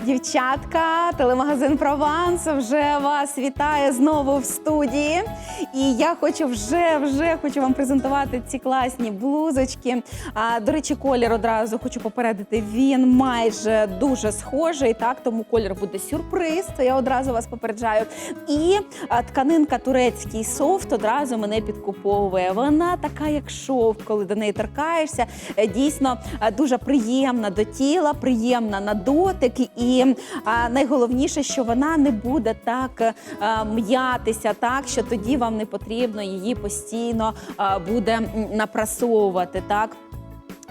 Дівчатка, телемагазин Прованс вже вас вітає знову в студії. І я хочу вже вже хочу вам презентувати ці класні блузочки. А, до речі, колір одразу хочу попередити. Він майже дуже схожий. Так, тому колір буде сюрприз. Це я одразу вас попереджаю. І тканинка турецький софт одразу мене підкуповує. Вона така, як шовк, коли до неї торкаєшся. Е, Дійсно е, дуже приємна до тіла, приємна на дотик. І найголовніше, що вона не буде так е, м'ятися, так що тоді вам не потрібно її постійно буде напрасовувати. Так.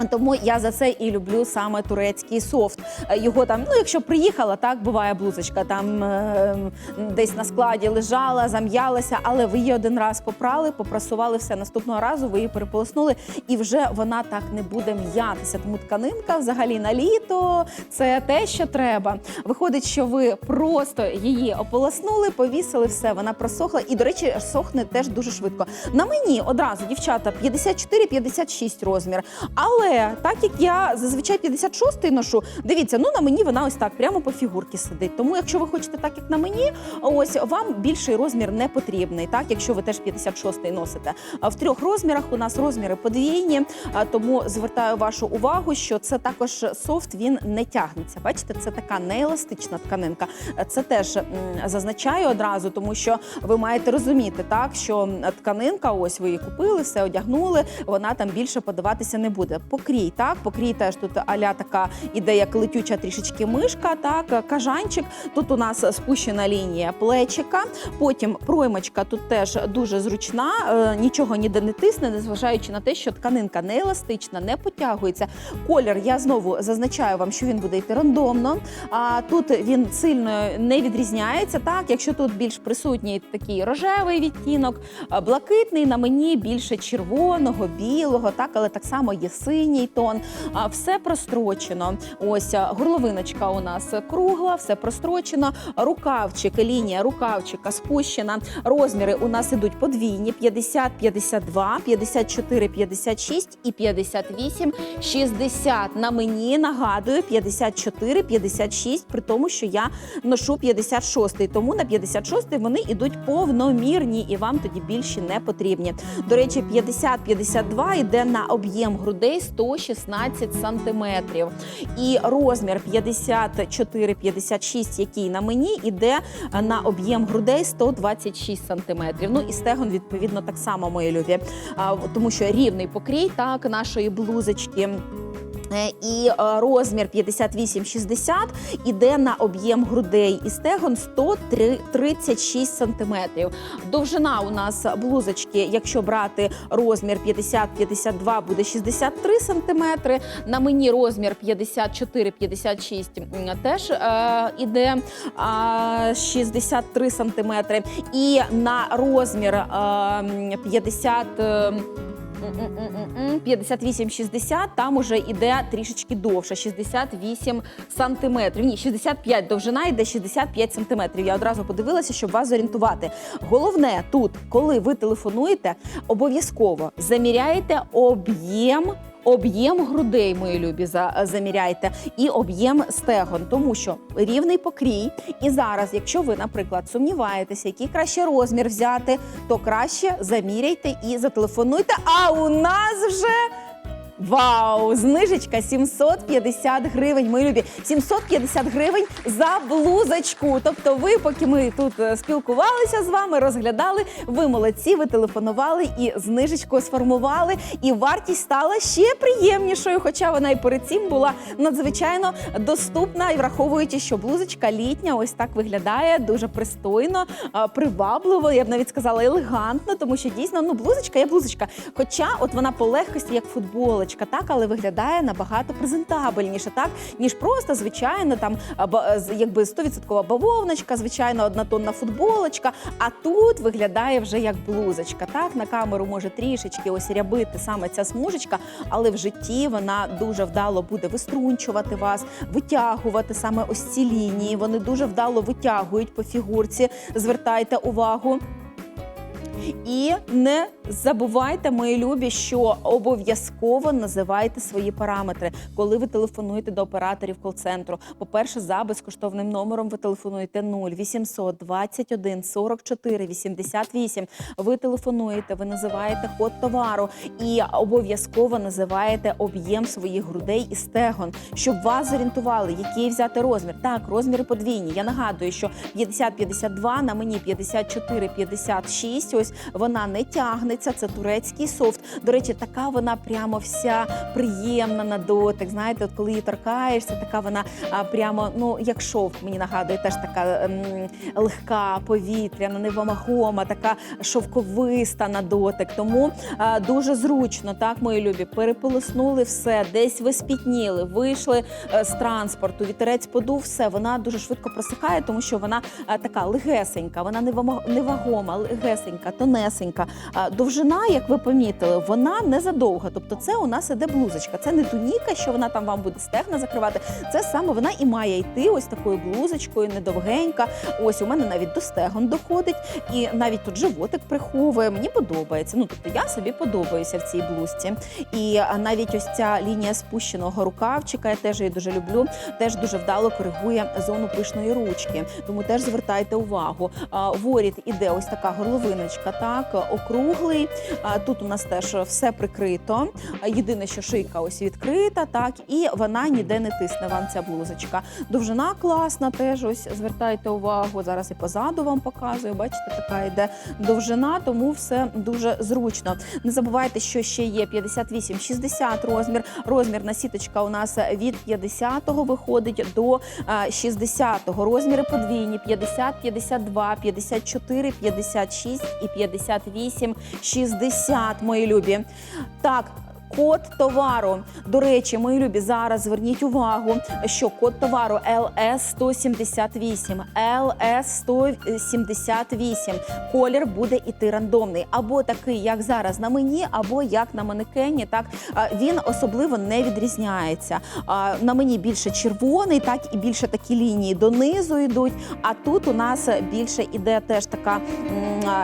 Тому я за це і люблю саме турецький софт. Е, Його там, ну якщо приїхала, так буває блузочка, там е, десь на складі лежала, зам'ялася, але ви її один раз попрали, попрасували все. Наступного разу ви її переполоснули, і вже вона так не буде м'ятися. Тому тканинка взагалі на літо це те, що треба. Виходить, що ви просто її ополоснули, повісили все, вона просохла. І, до речі, сохне теж дуже швидко. На мені одразу, дівчата, 54-56 розмір. Але так як я зазвичай 56-й ношу, дивіться, ну на мені вона ось так прямо по фігурці сидить. Тому, якщо ви хочете так, як на мені, ось вам більший розмір не потрібний. Так, якщо ви теж 56-й носите. В трьох розмірах у нас розміри подвійні, тому звертаю вашу увагу, що це також софт він не тягнеться. Бачите, це така нееластична тканинка. Це теж зазначаю одразу, тому що ви маєте розуміти, так що тканинка, ось ви її купили, все одягнули, вона там більше подаватися не буде. Покрій, так, покрій теж тут аля така іде, як летюча трішечки мишка, так, кажанчик. Тут у нас спущена лінія плечика, потім проймочка тут теж дуже зручна, е, нічого ніде не тисне, незважаючи на те, що тканинка не еластична, не потягується. Колір я знову зазначаю вам, що він буде йти рандомно. А тут він сильно не відрізняється. Так, якщо тут більш присутній такий рожевий відтінок, блакитний на мені більше червоного, білого, так, але так само є синій тон. Все прострочено. Ось горловиночка у нас кругла, все прострочено. Рукавчик, лінія рукавчика спущена. Розміри у нас ідуть подвійні: 50, 52, 54, 56 і 58, 60. На мені нагадую 54, 56, при тому, що я ношу 56. Тому на 56 вони ідуть повномірні і вам тоді більші не потрібні. До речі, 50-52 йде на об'єм грудей 116 сантиметрів. І розмір 54-56, який на мені, іде на об'єм грудей 126 сантиметрів. Ну і стегон, відповідно, так само, мої любі. Тому що рівний покрій так нашої блузочки. Е, І е, розмір 58-60 іде на об'єм грудей і стегон 136 сантиметрів. Довжина у нас блузочки, якщо брати розмір 50-52, буде 63 сантиметри. На мені розмір 54-56 теж е, іде е, 63 сантиметри. І на розмір е, 50... е, М-м-м-м-м. 58-60, там уже йде трішечки довше, 68 сантиметрів. Ні, 65 довжина йде 65 сантиметрів. Я одразу подивилася, щоб вас зорієнтувати. Головне тут, коли ви телефонуєте, обов'язково заміряєте об'єм. Об'єм грудей, мої любі, за- заміряйте, і об'єм стегон, тому що рівний покрій. І зараз, якщо ви, наприклад, сумніваєтеся, який краще розмір взяти, то краще заміряйте і зателефонуйте. А у нас вже Вау! Знижечка 750 гривень, мої любі. 750 гривень за блузочку. Тобто, ви, поки ми тут е, спілкувалися з вами, розглядали, ви молодці, ви телефонували і знижечку сформували. І вартість стала ще приємнішою, хоча вона і перед цим була надзвичайно доступна. І враховуючи, що блузочка літня, ось так виглядає дуже пристойно, привабливо. Я б навіть сказала елегантно, тому що дійсно ну блузочка є блузочка. Хоча, от вона по легкості, як футболочка, так, але виглядає набагато презентабельніше, так ніж просто звичайно там якби 100% бавовночка, звичайно, однотонна футболочка. А тут виглядає вже як блузочка. Так на камеру може трішечки ось рябити саме ця смужечка, але в житті вона дуже вдало буде виструнчувати вас, витягувати саме ось ці лінії. Вони дуже вдало витягують по фігурці. Звертайте увагу. І не забувайте, мої любі, що обов'язково називайте свої параметри, коли ви телефонуєте до операторів кол-центру. По-перше, за безкоштовним номером ви телефонуєте 0 800 21 44 88. Ви телефонуєте, ви називаєте код товару і обов'язково називаєте об'єм своїх грудей і стегон, щоб вас зорієнтували, який взяти розмір. Так, розміри подвійні. Я нагадую, що 50-52 на мені 54-56. Ось вона не тягнеться. Це турецький софт. До речі, така вона прямо вся приємна на дотик. Знаєте, от коли її торкаєшся, така вона прямо ну як шовк. Мені нагадує теж така ем, легка, повітряна, невамагома, така шовковиста на дотик. Тому а, дуже зручно, так, мої любі, переполоснули все, десь ви спітніли, вийшли е, з транспорту, вітерець подув, все, вона дуже швидко просихає, тому що вона така легесенька, вона невагома, легесенька, тонесенька. Довжина, як ви помітили, вона не задовга. Тобто, це у нас іде блузочка. Це не туніка, що вона там вам буде стегна закривати. Це саме вона і має йти ось такою блузочкою, недовгенька. Ось у мене навіть до стегон доходить, і навіть тут животик приховує. Мені подобається. Ну тобто я собі подобаюся в цій блузці. І навіть ось ця лінія спущеного рукавчика, я теж її дуже люблю. Теж дуже вдало коригує зону пишної ручки. Тому теж звертайте увагу. Воріт іде ось така горловиночка, так округлий. Тут у нас теж все прикрито. Єдине, що шийка ось відкрита, так і вона ніде не тисне вам ця блузочка. Довжина класна, теж ось звертайте увагу. Зараз і позаду вам показую. Бачите, така йде довжина, тому все дуже зручно. Не забувайте, що ще є 58-60 розмір. Розмірна сіточка у нас від 50-го виходить до а, 60-го. Розміри подвійні: 50, 52, 54, 56 і 58, 60, мої любі. Так. Код товару. До речі, мої любі, зараз зверніть увагу, що код товару LS 178, LS 178. Колір буде іти рандомний, або такий, як зараз на мені, або як на манекені. Так він особливо не відрізняється. На мені більше червоний, так і більше такі лінії донизу йдуть. А тут у нас більше іде теж така,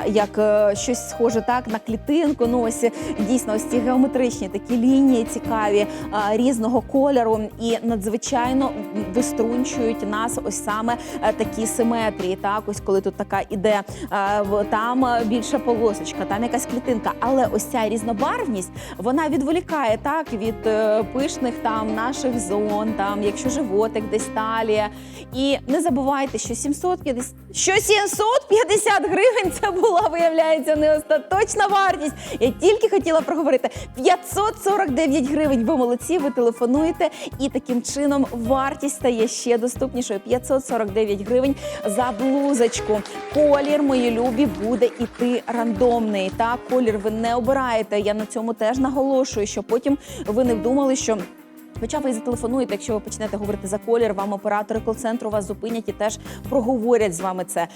як е, щось схоже так на клітинку. Ну ось дійсно ось ці геометричні такі лінії цікаві різного кольору і надзвичайно виструнчують нас ось саме е, такі симетрії. Так, ось коли тут така іде е, там е, більша полосочка, там якась клітинка. Але ось ця різнобарвність вона відволікає так від е, пишних там наших зон, там якщо животик, десь талія. І не забувайте, що 750, що 750 гривень це була, виявляється, не остаточна вартість. Я тільки хотіла проговорити 549 гривень. Ви молодці, ви телефонуєте, і таким чином вартість стає ще доступнішою. 549 гривень за блузочку. Колір, мої любі, буде іти рандомний. Так, колір ви не обираєте. Я на цьому теж наголошую, що потім ви не думали, що. Хоча ви зателефонуєте, якщо ви почнете говорити за колір, вам оператори кол-центру вас зупинять і теж проговорять з вами це. Е,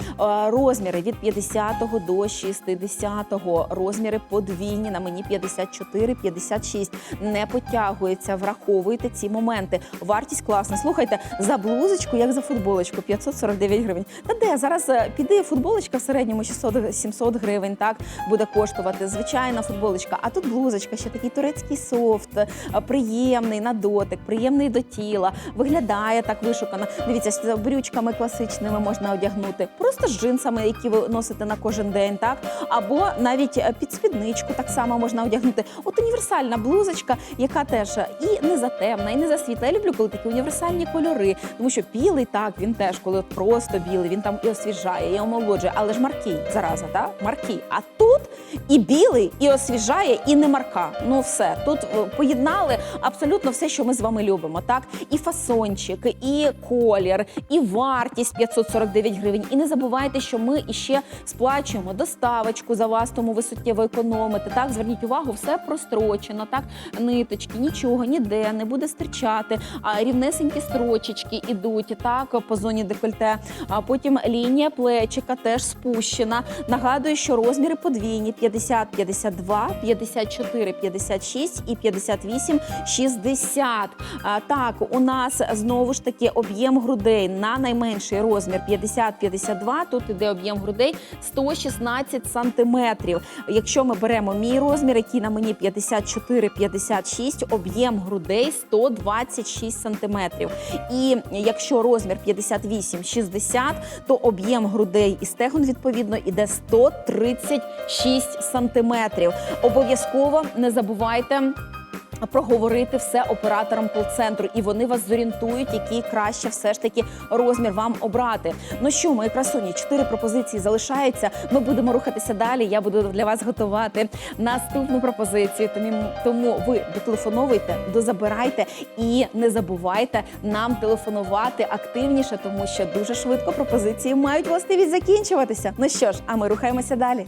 Розміри від 50 до 60. Розміри подвійні на мені 54, 56. Не потягується. Враховуйте ці моменти. Вартість класна. Слухайте, за блузочку, як за футболочку, 549 гривень. Та де зараз е, піде футболочка в середньому 600-700 гривень. Так буде коштувати. Звичайна футболочка. А тут блузочка, ще такий турецький софт, е, приємний на дотик, приємний до тіла. Виглядає так вишукано. Дивіться, з брючками класичними можна одягнути, просто з джинсами, які ви носите на кожен день, так або навіть е, під спідничку так само можна одягнути. От універсальна блузочка, яка теж і не затемна, і не засвітла. Я люблю, коли такі універсальні кольори, тому що білий так він теж, коли просто білий, він там і освіжає, і омолоджує, але ж маркий зараза, так? Маркий. А тут і білий, і освіжає, і не марка. Ну все тут е, поєднали абсолютно все, що ми з вами любимо. Так, і фасончик, і колір, і вартість 549 гривень. І не забувайте, що ми іще сплачуємо доставочку за вас, тому ви суттєво економите. Так, зверніть увагу, все прострочено, так ниточки, нічого ніде не буде стирчати. А рівнесенькі строчечки ідуть так по зоні декольте. А потім лінія плечика теж спущена. Нагадую, що розміри подвійні: 50, 52, 54, 56 і 58, 60. А, Так, у нас знову ж таки об'єм грудей на найменший розмір 50-52. Тут іде об'єм грудей 116 сантиметрів. Якщо ми беремо мій розмір, який на мені 54-56, об'єм грудей 126 сантиметрів. І якщо розмір 58-60, то об'єм грудей і стегон відповідно іде 136 сантиметрів. Обов'язково не забувайте. Проговорити все операторам кол-центру, і вони вас зорієнтують, який краще все ж таки розмір вам обрати. Ну що, мої красуні, чотири пропозиції залишаються. Ми будемо рухатися далі. Я буду для вас готувати наступну пропозицію. Тому ви дотелефоновуйте, дозабирайте і не забувайте нам телефонувати активніше, тому що дуже швидко пропозиції мають властивість закінчуватися. Ну що ж, а ми рухаємося далі.